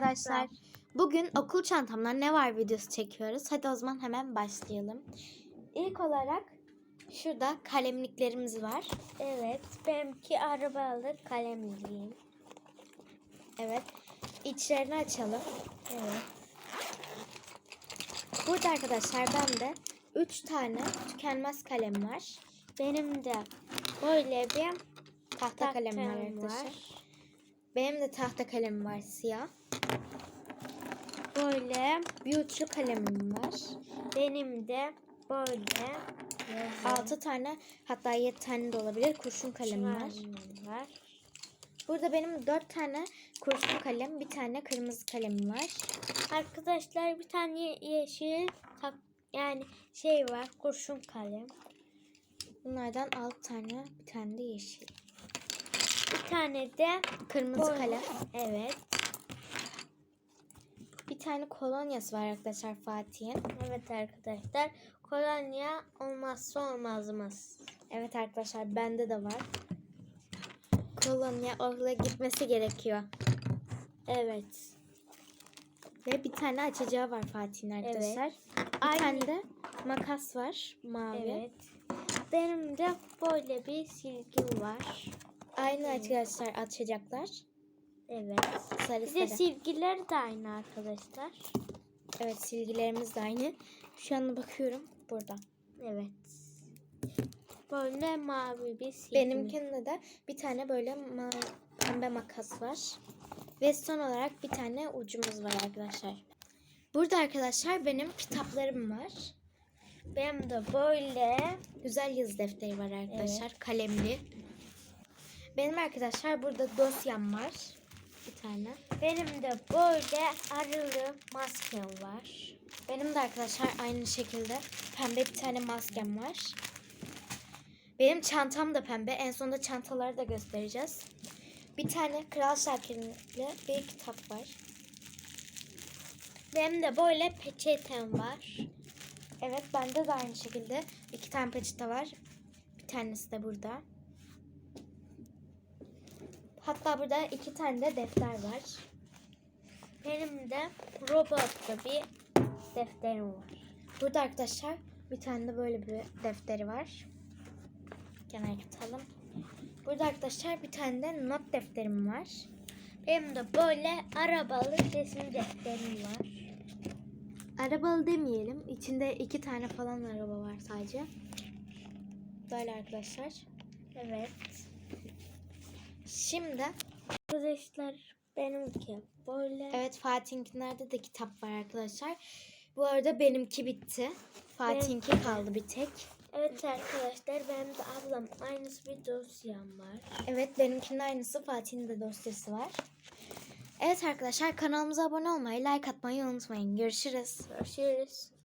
arkadaşlar. Bugün okul çantamda ne var videosu çekiyoruz. Hadi o zaman hemen başlayalım. İlk olarak şurada kalemliklerimiz var. Evet, benimki arabalı kalemliyim. Evet. İçlerini açalım. Evet. Burada arkadaşlar bende 3 tane tükenmez kalem var. Benim de böyle bir Tahta kalem var arkadaşlar. Benim de tahta kalem var siyah. Böyle Bir uçlu kalemim var. benim de böyle 6 tane hatta 7 tane de olabilir kurşun kalem var. kalemim var. Burada benim 4 tane kurşun kalem, bir tane kırmızı kalemim var. Arkadaşlar bir tane yeşil yani şey var kurşun kalem. Bunlardan 6 tane, bir tane de yeşil. Bir tane de Kırmızı kalem. evet. Bir tane kolonyası var arkadaşlar Fatih'in. Evet arkadaşlar kolonya olmazsa olmazımız. Evet arkadaşlar bende de var. Kolonya oraya gitmesi gerekiyor. Evet. Ve bir tane açacağı var Fatih'in arkadaşlar. Bir Aynı- tane de makas var mavi. Evet. Benim de böyle bir silgim var. Aynı arkadaşlar açacaklar. Evet. Sarı de sarı. silgiler de aynı arkadaşlar. Evet silgilerimiz de aynı. Şu an bakıyorum burada. Evet. Böyle mavi bir silgi. Benimkinde de bir tane böyle ma- pembe makas var. Ve son olarak bir tane ucumuz var arkadaşlar. Burada arkadaşlar benim kitaplarım var. Benim de böyle Güzel yazı defteri var arkadaşlar. Kalemli. Benim arkadaşlar burada dosyam var. Bir tane. benim de böyle arılı maskem var. Benim de arkadaşlar aynı şekilde pembe bir tane maskem var. Benim çantam da pembe. En sonunda çantaları da göstereceğiz. Bir tane Kral Şakir'li bir kitap var. Benim de böyle peçetem var. Evet bende de aynı şekilde iki tane peçete var. Bir tanesi de burada. Hatta burada iki tane de defter var. Benim de robotlu bir defterim var. Burada arkadaşlar bir tane de böyle bir defteri var. Kenara tutalım. Burada arkadaşlar bir tane de not defterim var. Benim de böyle arabalı resim defterim var. Arabalı demeyelim. İçinde iki tane falan araba var sadece. Böyle arkadaşlar. Evet. Şimdi Arkadaşlar benimki böyle. evet Fatih'inkilerde de kitap var arkadaşlar. Bu arada benimki bitti. Fatih'inki kaldı bir tek. Evet arkadaşlar benim de ablam aynısı bir dosyam var. Evet benimkinin aynısı Fatih'in de dosyası var. Evet arkadaşlar kanalımıza abone olmayı, like atmayı unutmayın. Görüşürüz. Görüşürüz.